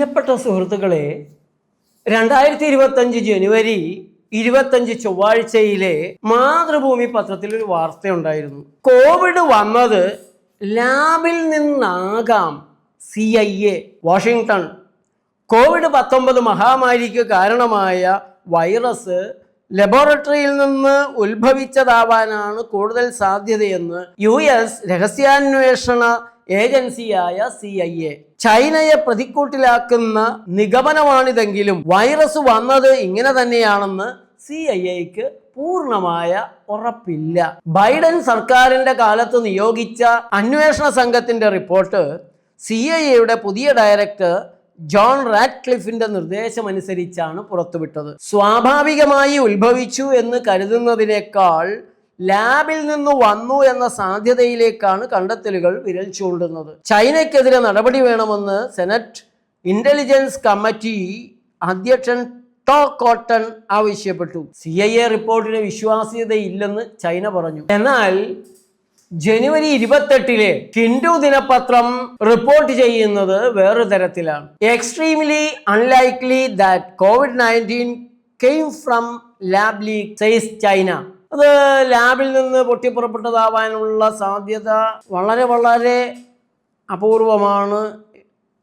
പ്രിയപ്പെട്ട സുഹൃത്തുക്കളെ രണ്ടായിരത്തി ഇരുപത്തഞ്ച് ജനുവരി ഇരുപത്തഞ്ച് ചൊവ്വാഴ്ചയിലെ മാതൃഭൂമി പത്രത്തിൽ ഒരു വാർത്തയുണ്ടായിരുന്നു. കോവിഡ് വന്നത് ലാബിൽ നിന്നാകാം C I A Washington COVID പത്തൊമ്പത് മഹാമാരിക്ക് കാരണമായ വൈറസ് ലബോറട്ടറിയിൽ നിന്ന് ഉത്ഭവിച്ചതാവാനാണ് കൂടുതൽ സാധ്യതയെന്ന് യു എസ് രഹസ്യാന്വേഷണ ഏജൻസിയായ സി ഐ എ ചൈനയെ പ്രതിക്കൂട്ടിലാക്കുന്ന നിഗമനമാണിതെങ്കിലും വൈറസ് വന്നത് ഇങ്ങനെ തന്നെയാണെന്ന് സി ഐ എക്ക് പൂർണമായ ഉറപ്പില്ല. ബൈഡൻ സർക്കാരിന്റെ കാലത്ത് നിയോഗിച്ച അന്വേഷണ സംഘത്തിന്റെ റിപ്പോർട്ട് സി ഐ എയുടെ പുതിയ ഡയറക്ടർ ജോൺ റാറ്റ്ക്ലിഫിന്റെ നിർദ്ദേശമനുസരിച്ചാണ് പുറത്തുവിട്ടത്. സ്വാഭാവികമായി ഉത്ഭവിച്ചു എന്ന് കരുതുന്നതിനേക്കാൾ ലാബിൽ നിന്ന് വന്നു എന്ന സാധ്യതയിലേക്കാണ് കണ്ടെത്തലുകൾ വിരൽ ചൂണ്ടുന്നത്. ചൈനയ്ക്കെതിരെ നടപടി വേണമെന്ന് സെനറ്റ് ഇന്റലിജൻസ് കമ്മിറ്റി അധ്യക്ഷൻ ടോ കോട്ടൺ ആവശ്യപ്പെട്ടു. സി ഐ എ റിപ്പോർട്ടിന് വിശ്വാസ്യതയില്ലെന്ന് ചൈന പറഞ്ഞു. എന്നാൽ ജനുവരി ഇരുപത്തെട്ടിലെ ഹിന്ദു ദിനപത്രം റിപ്പോർട്ട് ചെയ്യുന്നത് വേറൊരു തരത്തിലാണ്. Extremely unlikely that COVID nineteen came from lab leak says China. അത് ലാബിൽ നിന്ന് പൊട്ടിപ്പുറപ്പെട്ടതാവാനുള്ള സാധ്യത വളരെ വളരെ അപൂർവമാണ്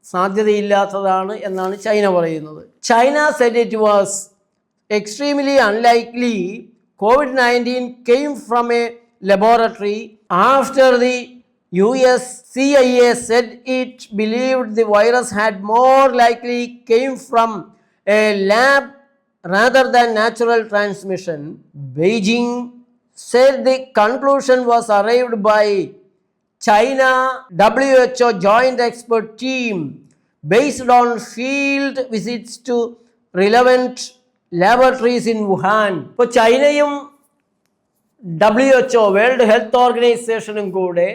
സാധ്യതയില്ലാത്തതാണ് എന്നാണ് ചൈന പറയുന്നത് China said it was extremely unlikely COVID 19 came from a laboratory after the US CIA said it believed the virus had more likely came from a lab rather than natural transmission. Beijing said the conclusion was arrived by China WHO joint expert team based on field visits to relevant laboratories in Wuhan. ഇപ്പോൾ ചൈനയും W H world health ഓർഗനൈസേഷനും കൂടെ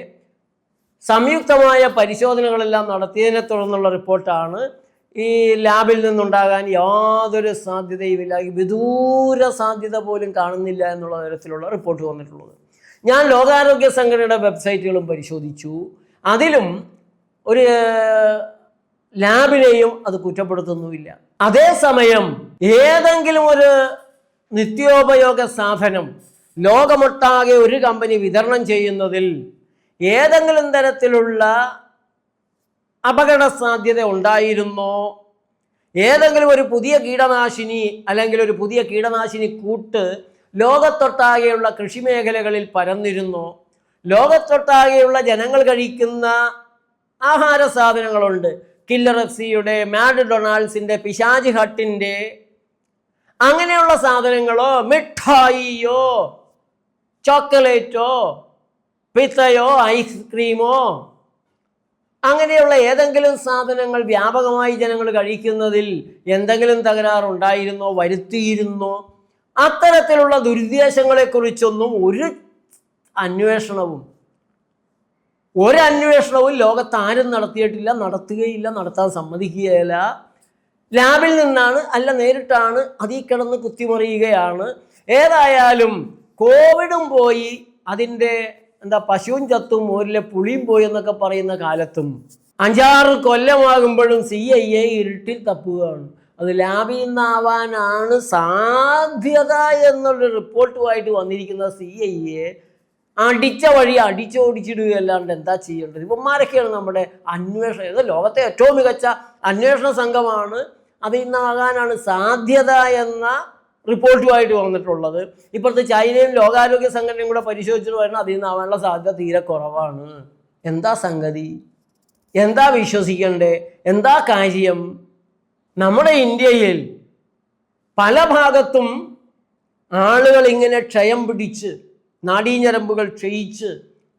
സംയുക്തമായ പരിശോധനകളെല്ലാം നടത്തിയതിനെ തുടർന്നുള്ള റിപ്പോർട്ടാണ് ഈ ലാബിൽ നിന്നുണ്ടാകാൻ യാതൊരു സാധ്യതയുമില്ല. ഈ വിദൂര സാധ്യത പോലും കാണുന്നില്ല എന്നുള്ള തരത്തിലുള്ള റിപ്പോർട്ട് വന്നിട്ടുള്ളത്. ഞാൻ ലോകാരോഗ്യ സംഘടനയുടെ വെബ്സൈറ്റുകളും പരിശോധിച്ചു. അതിലും ഒരു ലാബിനെയും അത് കുറ്റപ്പെടുത്തുന്നുമില്ല. അതേസമയം ഏതെങ്കിലും ഒരു നിത്യോപയോഗ സാധനം ലോകമൊട്ടാകെ ഒരു കമ്പനി വിതരണം ചെയ്യുന്നതിൽ ഏതെങ്കിലും തരത്തിലുള്ള അപകട സാധ്യത ഉണ്ടായിരുന്നോ? ഏതെങ്കിലും ഒരു പുതിയ കീടനാശിനി അല്ലെങ്കിൽ ഒരു പുതിയ കീടനാശിനി കൂട്ട് ലോകത്തൊട്ടാകെയുള്ള കൃഷിമേഖലകളിൽ പരന്നിരുന്നോ? ലോകത്തൊട്ടാകെയുള്ള ജനങ്ങൾ കഴിക്കുന്ന ആഹാര സാധനങ്ങളുണ്ട്. കില്ലർ എഫ്സിയുടെ മാഡ് ഡൊണാൾഡ്സിന്റെ പിശാജ് ഹട്ടിന്റെ. അങ്ങനെയുള്ള സാധനങ്ങളോ മിഠായിയോ ചോക്ലേറ്റോ പിത്തയോ ഐസ്ക്രീമോ അങ്ങനെയുള്ള ഏതെങ്കിലും സാധനങ്ങൾ വ്യാപകമായി ജനങ്ങൾ കഴിക്കുന്നതിൽ എന്തെങ്കിലും തകരാറുണ്ടായിരുന്നോ വരുത്തിയിരുന്നോ? അത്തരത്തിലുള്ള ദുരുദ്ദേശങ്ങളെക്കുറിച്ചൊന്നും ഒരു അന്വേഷണവും ഒരന്വേഷണവും ലോകത്ത് ആരും നടത്തിയിട്ടില്ല നടത്തുകയില്ല നടത്താൻ സമ്മതിക്കുകയില്ല. ലാബിൽ നിന്നാണ് അല്ല നേരിട്ടാണ് അതീ കിടന്ന് കുത്തിമറിയുകയാണ്. ഏതായാലും കോവിഡും പോയി അതിന്റെ എന്താ പശുവും ചത്തും മോരിലെ പുളിയും പോയി എന്നൊക്കെ പറയുന്ന കാലത്തും അഞ്ചാറ് കൊല്ലമാകുമ്പോഴും സി ഐ എ ഇരുട്ടിൽ തപ്പുകയാണ്. അത് ലാബിൽ നിന്നാവാനാണ് സാധ്യത എന്നുള്ള റിപ്പോർട്ടുമായിട്ട് വന്നിരിക്കുന്ന സി ഐ എ അടിച്ച വഴി അടിച്ചോടിച്ചിടുകയല്ലാണ്ട് എന്താ ചെയ്യേണ്ടത്? ഇവന്മാരൊക്കെയാണ് നമ്മുടെ അന്വേഷണം ഇത് ലോകത്തെ ഏറ്റവും മികച്ച അന്വേഷണ സംഘമാണ്. അതിൽ നിന്നാകാനാണ് സാധ്യത എന്ന റിപ്പോർട്ടുമായിട്ട് വന്നിട്ടുള്ളത്. ഇപ്പോഴത്തെ ചൈനയും ലോകാരോഗ്യ സംഘടനയും കൂടെ പരിശോധിച്ചിട്ട് വരണം അതിൽ നിന്നാവാനുള്ള സാധ്യത തീരെ കുറവാണ്. എന്താ സംഗതി? എന്താ വിശ്വസിക്കണ്ടേ? എന്താ കാര്യം? നമ്മുടെ ഇന്ത്യയിൽ പല ഭാഗത്തും ആളുകൾ ഇങ്ങനെ ക്ഷയം പിടിച്ച് നാഡീഞരമ്പുകൾ ക്ഷയിച്ച്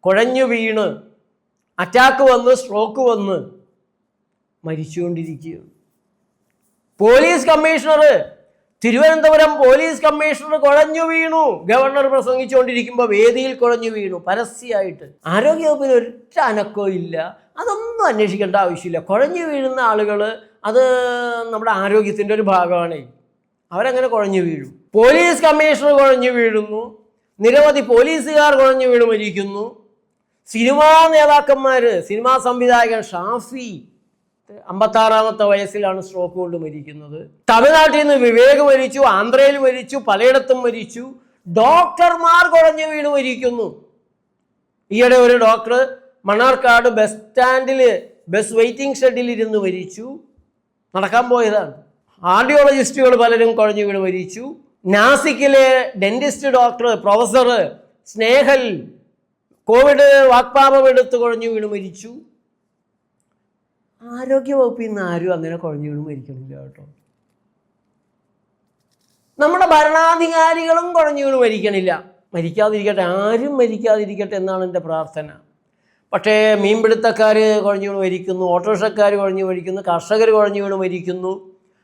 കുഴഞ്ഞു വീണ് അറ്റാക്ക് വന്ന് സ്ട്രോക്ക് വന്ന് മരിച്ചുകൊണ്ടിരിക്കുകയാണ്. Police commissioner Thiruvananthapuram police commissioner കുഴഞ്ഞു വീണു. ഗവർണർ പ്രസംഗിച്ചുകൊണ്ടിരിക്കുമ്പോൾ വേദിയിൽ കുഴഞ്ഞു വീണു. പരസ്യമായിട്ട് ആരോഗ്യവകുപ്പിന് ഒറ്റ അനക്കോ ഇല്ല. അതൊന്നും അന്വേഷിക്കേണ്ട ആവശ്യമില്ല. കുഴഞ്ഞു വീഴുന്ന ആളുകൾ അത് നമ്മുടെ ആരോഗ്യത്തിന്റെ ഒരു ഭാഗമാണ്. അവരങ്ങനെ കുഴഞ്ഞു വീഴും. പോലീസ് കമ്മീഷണർ കുഴഞ്ഞു വീഴുന്നു. നിരവധി പോലീസുകാർ കുഴഞ്ഞു വീഴുമിരിക്കുന്നു സിനിമാ നേതാക്കന്മാർ സിനിമാ സംവിധായകൻ ഷാഫി അമ്പത്താറാമത്തെ വയസ്സിലാണ് സ്ട്രോക്ക് കൊണ്ട് മരിക്കുന്നത്. തമിഴ്നാട്ടിൽ നിന്ന് വിവേക് മരിച്ചു ആന്ധ്രയിൽ മരിച്ചു പലയിടത്തും മരിച്ചു. ഡോക്ടർമാർ കുഴഞ്ഞു വീണ് മരിക്കുന്നു. ഈയിടെ ഒരു ഡോക്ടർ മണ്ണാർക്കാട് ബസ് സ്റ്റാൻഡിൽ ബസ് വെയിറ്റിംഗ് ഷെഡിൽ ഇരുന്ന് മരിച്ചു. നടക്കാൻ പോയതാണ്. ആർഡിയോളജിസ്റ്റുകൾ പലരും കുഴഞ്ഞു വീണ് മരിച്ചു. നാസിക്കിലെ dentist doctor professor Snehal COVID വാക്പാപം എടുത്ത് കുഴഞ്ഞു വീണ് മരിച്ചു. ആരോഗ്യവകുപ്പിൽ നിന്ന് ആരും അങ്ങനെ കുഴഞ്ഞു വീണ് മരിക്കണില്ല കേട്ടോ. നമ്മുടെ ഭരണാധികാരികളും കുഴഞ്ഞു വീണ് മരിക്കണില്ല. മരിക്കാതിരിക്കട്ടെ ആരും മരിക്കാതിരിക്കട്ടെ എന്നാണ് എന്റെ പ്രാർത്ഥന. പക്ഷേ മീൻപിടുത്തക്കാർ കുഴഞ്ഞു വീണ് മരിക്കുന്നു ഓട്ടോറിക്ഷക്കാർ കുഴഞ്ഞു മരിക്കുന്നു കർഷകർ കുഴഞ്ഞു വീണ് മരിക്കുന്നു.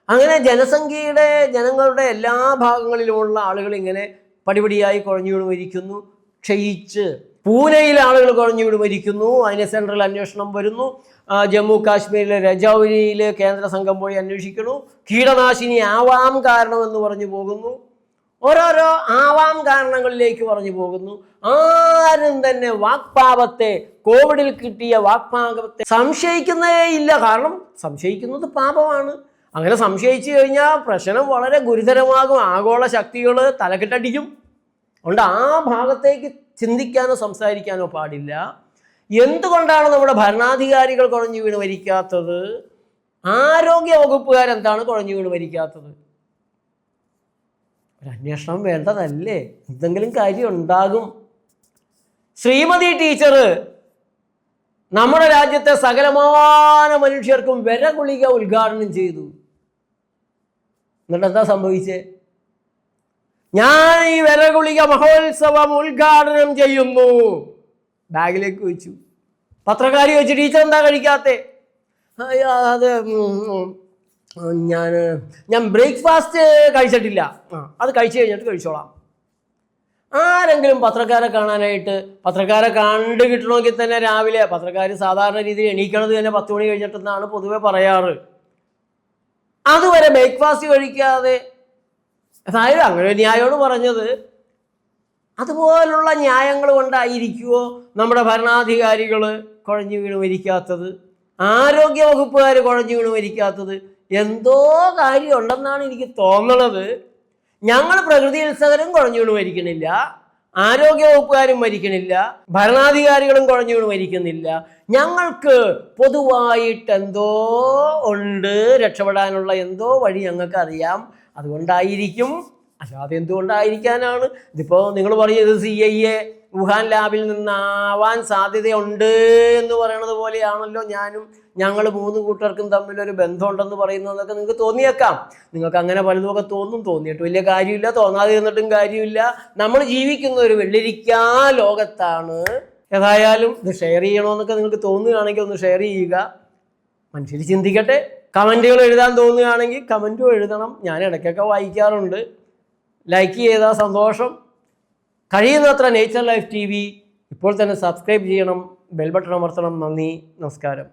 അങ്ങനെ ജനസംഖ്യയുടെ ജനങ്ങളുടെ എല്ലാ ഭാഗങ്ങളിലുമുള്ള ആളുകൾ ഇങ്ങനെ പടിപടിയായി കുഴഞ്ഞു വീണ് മരിക്കുന്നു. ക്ഷയിച്ച്. പൂനെയിൽ ആളുകൾ കുറഞ്ഞു വീട് മരിക്കുന്നു. അതിന് സെൻട്രൽ അന്വേഷണം വരുന്നു. ജമ്മു കാശ്മീരിലെ രജൌരിയിൽ കേന്ദ്ര സംഘം പോയി അന്വേഷിക്കുന്നു. കീടനാശിനി ആവാം കാരണമെന്ന് പറഞ്ഞു പോകുന്നു. ഓരോരോ ആവാം കാരണങ്ങളിലേക്ക് പറഞ്ഞു പോകുന്നു. ആരും തന്നെ വാക്പാപത്തെ കോവിഡിൽ കിട്ടിയ വാക്പാപത്തെ സംശയിക്കുന്നേ ഇല്ല. കാരണം സംശയിക്കുന്നത് പാപമാണ്. അങ്ങനെ സംശയിച്ചു കഴിഞ്ഞാൽ പ്രശ്നം വളരെ ഗുരുതരമാകും. ആഗോള ശക്തികൾ തലക്കെട്ടടിക്കും. അതുകൊണ്ട് ആ ഭാഗത്തേക്ക് ചിന്തിക്കാനോ സംസാരിക്കാനോ പാടില്ല. എന്തുകൊണ്ടാണ് നമ്മുടെ ഭരണാധികാരികൾ കുഴഞ്ഞു വീണ് മരിക്കാത്തത്? ആരോഗ്യ വകുപ്പുകാരെന്താണ് കുഴഞ്ഞു വീണ് മരിക്കാത്തത്? ഒരു വേണ്ടതല്ലേ? എന്തെങ്കിലും കാര്യം ഉണ്ടാകും. ശ്രീമതി ടീച്ചർ നമ്മുടെ രാജ്യത്തെ സകലമാന മനുഷ്യർക്കും വിരഗുളിക ഉദ്ഘാടനം ചെയ്തു. എന്നിട്ട് എന്താ സംഭവിച്ചേ? ഞാൻ ഈ വിരകുളിക മഹോത്സവം ഉദ്ഘാടനം ചെയ്യുന്നു. ബാഗിലേക്ക് വെച്ചു. പത്രക്കാരി വെച്ച് ടീച്ചർ എന്താ കഴിക്കാത്തെ? അത് ഞാൻ ഞാൻ ബ്രേക്ക്ഫാസ്റ്റ് കഴിച്ചിട്ടില്ല. അത് കഴിച്ചു കഴിഞ്ഞിട്ട് കഴിച്ചോളാം. ആരെങ്കിലും പത്രക്കാരെ കാണാനായിട്ട് പത്രക്കാരെ കണ്ടു കിട്ടണമെങ്കിൽ തന്നെ രാവിലെ പത്രക്കാർ സാധാരണ രീതിയിൽ എണീക്കണത് തന്നെ പത്ത് മണി കഴിഞ്ഞിട്ടെന്നാണ് പൊതുവെ പറയാറ്. അതുവരെ ബ്രേക്ക്ഫാസ്റ്റ് കഴിക്കാതെ അതായത് അങ്ങനെ ന്യായമാണ് പറഞ്ഞത് അതുപോലുള്ള ന്യായങ്ങൾ കൊണ്ടായിരിക്കുമോ നമ്മുടെ ഭരണാധികാരികൾ കുഴഞ്ഞു വീണ് മരിക്കാത്തത്? ആരോഗ്യ വകുപ്പുകാർ കുഴഞ്ഞു വീണ് മരിക്കാത്തത്? എന്തോ കാര്യം ഉണ്ടെന്നാണ് എനിക്ക് തോന്നണത്. ഞങ്ങൾ പ്രകൃതി ഉത്സവരും കുഴഞ്ഞു വീണ് മരിക്കണില്ല. ആരോഗ്യ വകുപ്പുകാരും മരിക്കണില്ല. ഭരണാധികാരികളും കുഴഞ്ഞു വീണ് മരിക്കുന്നില്ല. ഞങ്ങൾക്ക് പൊതുവായിട്ട് എന്തോ ഉണ്ട് രക്ഷപ്പെടാനുള്ള എന്തോ വഴി ഞങ്ങൾക്ക് അറിയാം അതുകൊണ്ടായിരിക്കും അല്ലാതെ എന്തുകൊണ്ടായിരിക്കാനാണ്? ഇതിപ്പോൾ നിങ്ങൾ പറയുന്നത് സി ഐ എ വുഹാൻ ലാബിൽ നിന്നാവാൻ സാധ്യതയുണ്ട് എന്ന് പറയണത് പോലെയാണല്ലോ ഞാനും ഞങ്ങൾ മൂന്ന് കൂട്ടർക്കും തമ്മിൽ തമ്മിലൊരു ബന്ധമുണ്ടെന്ന് പറയുന്നതൊക്കെ നിങ്ങൾക്ക് തോന്നിയേക്കാം. നിങ്ങൾക്ക് അങ്ങനെ പലതുമൊക്കെ തോന്നും തോന്നിയിട്ട് വലിയ കാര്യമില്ല തോന്നാതിരുന്നിട്ടും കാര്യമില്ല. നമ്മൾ ജീവിക്കുന്ന ഒരു വെള്ളിരിക്കാ ലോകത്താണ്. ഏതായാലും ഇത് ഷെയർ ചെയ്യണമെന്നൊക്കെ നിങ്ങൾക്ക് തോന്നുകയാണെങ്കിൽ ഒന്ന് ഷെയർ ചെയ്യുക. മനുഷ്യർ ചിന്തിക്കട്ടെ. കമന്റുകൾ എഴുതാൻ തോന്നുകയാണെങ്കിൽ കമന്റും എഴുതണം. ഞാൻ ഇടയ്ക്കൊക്കെ വായിക്കാറുണ്ട്. ലൈക്ക് ചെയ്താൽ സന്തോഷം. കഴിയുന്നത്ര നേച്ചർ ലൈഫ് ടി വി ഇപ്പോൾ തന്നെ സബ്സ്ക്രൈബ് ചെയ്യണം. ബെൽ ബട്ടൺ അമർത്തണം. നന്ദി. നമസ്കാരം.